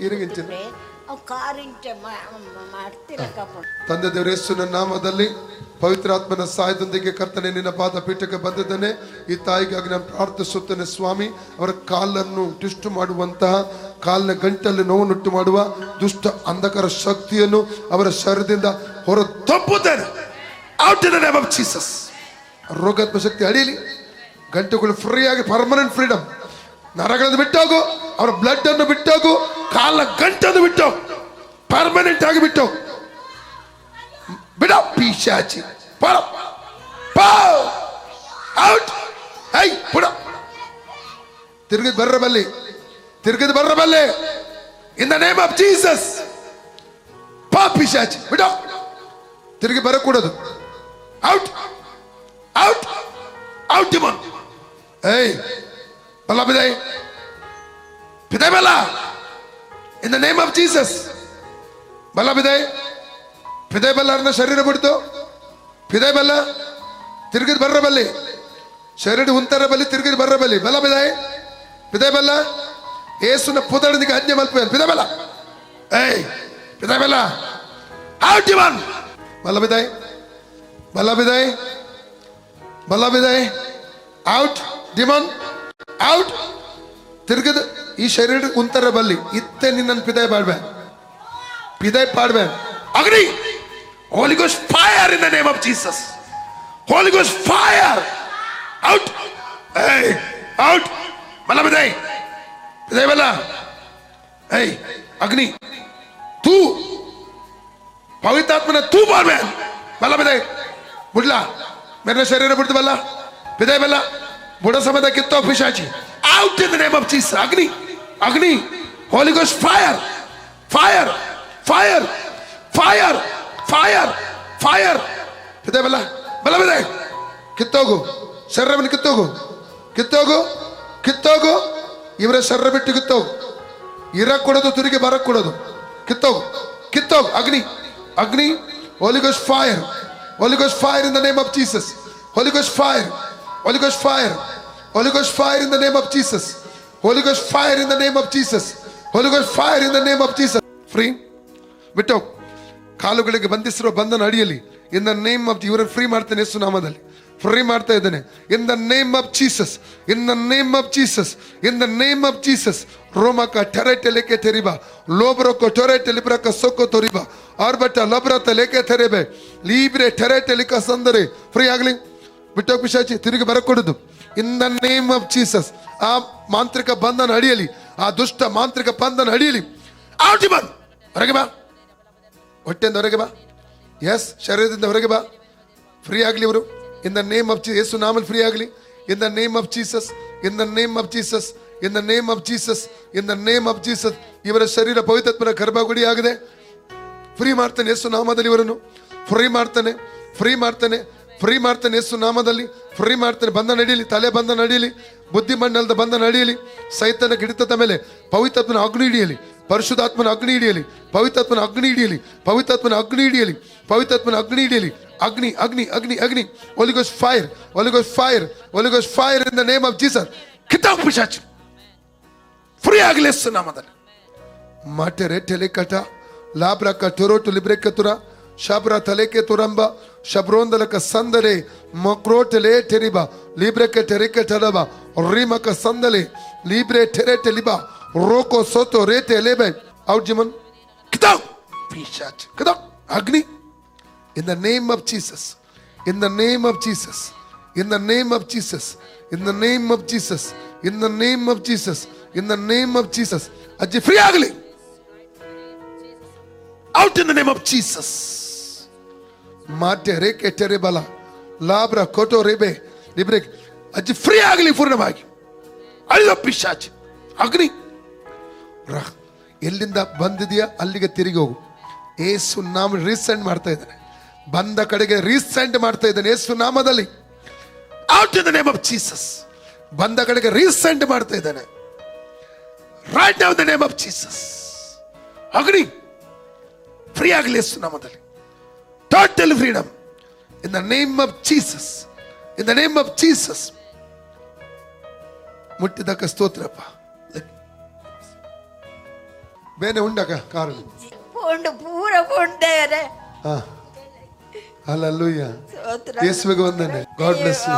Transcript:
ಇರಿಗಿಂಚಿನ ತಂದೆ ದೇವರ ಯೇಸುವಿನ ನಾಮದಲ್ಲಿ ಪವಿತ್ರಾತ್ಮನ ಸಹಾಯದೊಂದಿಗೆ ಕರ್ತನೆ ನಿನ್ನ ಪಾದ ಪೀಠಕ್ಕೆ ಬಂದಿದ್ದೇನೆ. ಈ ತಾಯಿಗಾಗಿ ನಾನು ಪ್ರಾರ್ಥಿಸುತ್ತೇನೆ ಸ್ವಾಮಿ. ಅವರ ಕಾಲನ್ನು ಟಿಸ್ಟು ಮಾಡುವಂತಹ ಕಾಲಿನ ಗಂಟಲ್ಲಿ ನೋವುನುಂಟು ಮಾಡುವ ದುಷ್ಟ ಅಂಧಕರ ಶಕ್ತಿಯನ್ನು ಅವರ ಶರೀರದಿಂದ ಹೊರ ತಪ್ಪುತ್ತೇನೆ ರೋಗಾತ್ಮ ಶಕ್ತಿ ಅಡಿಯಲಿ ಗಂಟೆಗಳು ಫ್ರೀ ಆಗಿ ಪರ್ಮನೆಂಟ್ ಫ್ರೀಡಮ್ ನರಗಳನ್ನು ಬಿಟ್ಟೋಗು ಅವರ ಬ್ಲಡ್ ಅನ್ನು ಬಿಟ್ಟೋಗು ಕಾಲ ಗಂಟನ್ನು ಬಿಟ್ಟೋಗು ಪರ್ಮನೆಂಟ್ ಆಗಿ ಬಿಟ್ಟೋಗು ಬಿಡ ಪಿಶಾಚಿ ಪಡ ಔಟ್ ಐ ಬಿಡ ತಿರುಗಿದ್ ಬರ್ರ ಬಲ್ಲಿ ತಿರುಗಿದ್ ಬರ್ರ ಬಲ್ಲಿ in the name of Jesus ಪಾ ಪಿಶಾಚಿ ಬಿಡ ತಿರುಗಿ ಬರಕೂಡದು ಔಟ್ ಔಟ್ ಔಟ್ ಡಿಮನ್ ಏಯ್ Bala Bidai. Bidai Bala. In the name of Jesus. Bala Bidai. Bidai Bala Arna Sharira Buddo. Bidai Bala. Tirgit Barra Bali. Sharira Untara Bali Tirgit Barra Bali. Bala Bidai. Bidai Bala. ఏసున్న పుదడికి అన్య మలిపోయాను పిదబెల ఏయ్ పిదబెల out ఇవన్ బల్ల బిదాయ్ బల్ల బిదాయ్ బల్ల బిదాయ్ out demon out ತಿರ್ಗದ ಈ ಶರೀರ ಕುಂತರ ಬಲ್ಲಿ. ಇತ್ತೆ ನಿನ್ನ ಪಿದಾಯ್ ಪಾಡ್ಬೇ ಪಿದಾಯ್ ಪಾಡ್ಬೇ. ಅಗ್ನಿ. ಹೋಲಿ goes fire in the name of Jesus Holi goes fire out ಏಯ್ ಔಟ್ ಮಲ ಬಿದಾಯ್ ಬಿದಾಯ್ ಬಲ್ಲ ಏಯ್ ಅಗ್ನಿ ತೂ ಪವಿತ್ರಾತ್ಮನ ತೂ ಬಾಡ್ಬೇ ಬಲ್ಲ ಬಿದಾಯ್ ಬಿಡ್ಲಾ ಮೇರೆ ಶರೀರ ಬಿಡ್ತು ಬಲ್ಲ ಬಿದಾಯ್ ಬಲ್ಲ बुढ़ा समय तक कितना पिशाची out in the name of Jesus अग्नि अग्नि होली गोस fire fire fire fire fire fire कितने बल्ला बल्ला बिरे कितने को? सर बन कितने को? कितने को? कितने को? ये बरे सर रे बिट्टी ये रख कोड़ा तो तुरी के बारक कोड़ा तो कितने को? अग्नि अग्नि होली गोस फायर होली गोस fire in the name of Jesus Holi गोस fire of Ghost fire. Holy Ghost fire in the name of Jesus. Holy Ghost fire in the name of Jesus. Holy Ghost fire in the name of Jesus. Free. ಬಿಟ್ಟು ಕಾಲುಗಳಿಗೆ ಬಂಧಿಸಿರೋ ಬಂಧನ ಅಡಿಯಲ್ಲಿ in the name of ಇವರನ್ನು free ಮಾಡ್ತೇನೆ ಯೇಸು ನಾಮದಲ್ಲಿ. Free ಮಾಡ್ತಾ ಇದ್ದೇನೆ. In the name of Jesus in the name of Jesus in the name of Jesus ರೋಮಕ ಟೆರೆಟೆ ಲೇಕೆ ತೆರಿಬ ಲೋಬ್ರೊಕೊ ಟೊರೆಟೆ ಲಿಬ್ರಕ ಸೊಕ್ಕೊ ತೊರಿಬ ಆರ್ಬಟ ಲಬ್ರತ ಲೇಕೆ ತೆರೆಬೆ ಲೀಬ್ರೆ ಟೆರೆಟೆ ಲಿಕ ಸಂದರೆ ಫ್ರೀ ಆಗಲಿ. ಬಿಟ್ಟೋ ಪಿಶಾಚಿ, ತಿರುಗಿ ಬರಕೂಡುದು. In the name of Jesus ಆ ಮಾಂತ್ರಿಕ ಬಂಧನ ಅಡಿಯಲಿ, ಆ ದುಷ್ಟ ಮಾಂತ್ರಿಕ ಬಂಧನ ಅಡಿಯಲಿ. ಆಟಿ ಬಾ ಹೊರಗೆ ಬಾ. ಹೊಟ್ಟೆಯಿಂದ ಹೊರಗೆ ಬಾ. ಎಸ್ ಶರೀರದಿಂದ ಹೊರಗೆ ಬಾ. ಫ್ರೀ ಆಗಲಿ ಇವರು. ಇನ್ ದ ನೇಮ್ ಆಫ್ ಯೇಸು ನಾಮಲ್ಲಿ ಫ್ರೀ ಆಗಲಿ. In the name of Jesus in the name of Jesus in the name of Jesus in the name of Jesus ಇವರ ಶರೀರ ಪವಿತ್ರತ್ವನ ಗರ್ಭಗುಡಿ ಆಗಿದೆ. ಫ್ರೀ ಮಾಡ್ತಾನೆ, ಯೇಸು ನಾಮದಲ್ಲಿ ಇವರನ್ನು. ಫ್ರೀ ಮಾಡ್ತಾನೆ ಫ್ರೀ ಮಾಡ್ತಾನೆ. ಫ್ರೀ ಮಾಡ್ತಾನೆ ಯೇಸು ನಾಮದಲ್ಲಿ. ಫ್ರೀ ಮಾಡ್ತಾನೆ, ಬಂದ ನಡೀಲಿ, ತಲೆ ಬಂದ ನಡೀಲಿ ಬುದ್ಧಿಮಂಡಲದ ಬಂದ ನಡೀಲಿ. ಸೈತನ ಗಿಡತದ ಮೇಲೆ ಪವಿತ್ರತ್ವನ ಅಗ್ನಿ ಹಿಡಿಯಲಿ, ಪರಿಶುದ್ಧಾತ್ಮನ ಅಗ್ನಿ ಹಿಡಿಯಲಿ, ಪವಿತ್ರತ್ವನ ಅಗ್ನಿ ಹಿಡಿಯಲಿ ಪವಿತ್ರಾತ್ಮನ ಅಗ್ನಿ ಹಿಡಿಯಲಿ, ಪವಿತ್ರತ್ವನ ಅಗ್ನಿ ಹಿಡಿಯಲಿ. ಅಗ್ನಿ ಅಗ್ನಿ ಅಗ್ನಿ ಅಗ್ನಿ. ಒಲಿಗೋಸ್ fire ಒಲಿಗೋಸ್ fire ಒಲಿಗೋಸ್ fire in the name of Jesus ಕಿತಾಬ್ ಪಿಶಾಚ್. Free ಆಗಲಿ ಯೇಸು ನಾಮದಲ್ಲಿ. ಮಾಟೆರೆ ಟೆಲಿಕಟ ಲಾಬ್ರಕ ಟೊರೋಟು ಲಿಬ್ರೆಕತುರ ಶಾಬ್ರ ತಲೆಕೆ ತುರಂಬ Shabrondalaka makro tele Teriba, Libreke Tereke Talaba, rima kasandale Libre Terete Liba, Roko Soto Rete Leben. Out, Kita, Get out! Pishat. Get! Agni. In the name of Jesus. In the name of Jesus. In the name of Jesus. In the name of Jesus. In the name of Jesus. In the name of Jesus. Ajifri free agli. Out in the name of Jesus. ರೇಖೆ ಟೆರೆ ಬಲ ಲಾಭ್ರ ಕೋಟೋ ರೇಬೆ Libre ಅಜ್ಜಿ free ಆಗಲಿ ಪೂರ್ಣವಾಗಿ. ಅಳಿದ ಪಿಶಾಚ್, ಅಗ್ನಿ. ರಾ, ಎಲ್ಲಿಂದ ಬಂದಿದೆಯಾ? ಅಲ್ಲಿಗೆ ತಿರುಗಿ ಹೋಗು. ಏಸು ನಾಮ ರೀಸೆಂಡ್ ಮಾಡ್ತಾ ಇದ್ದಾನೆ. ಬಂದ ಕಡೆಗೆ ರೀಸೆಂಡ್ ಮಾಡ್ತಾ ಇದ್ದಾನೆ ಏಸು ನಾಮದಲ್ಲಿ. Out in the name of Jesus ಬಂದ ಕಡೆಗೆ ರೀಸೆಂಡ್ ಮಾಡ್ತಾ ಇದ್ದಾನೆ. Right the name of Jesus ಅಗ್ನಿ. ಫ್ರೀ ಆಗಲಿ ಏಸು ನಾಮದಲ್ಲಿ. total freedom in the name of Jesus in the name of Jesus ಮುಟ್ಟಿದಕ್ಕ ಸ್ತೋತ್ರಪ್ಪ ಬೇನೆ ಉಂಡಕ ಕಾರಣ ಪೋಂಡು ಪೂರ ಪೋಂಡೇರೆ ಹಾ ಅಲ್ಲಲ್ಲೂಯ್ಯ ಸ್ತೋತ್ರ ಯೇಸುವಿಗೆ ವಂದನೆ ಗಾಡ್ ಬ್ಲೆಸ್ ಯು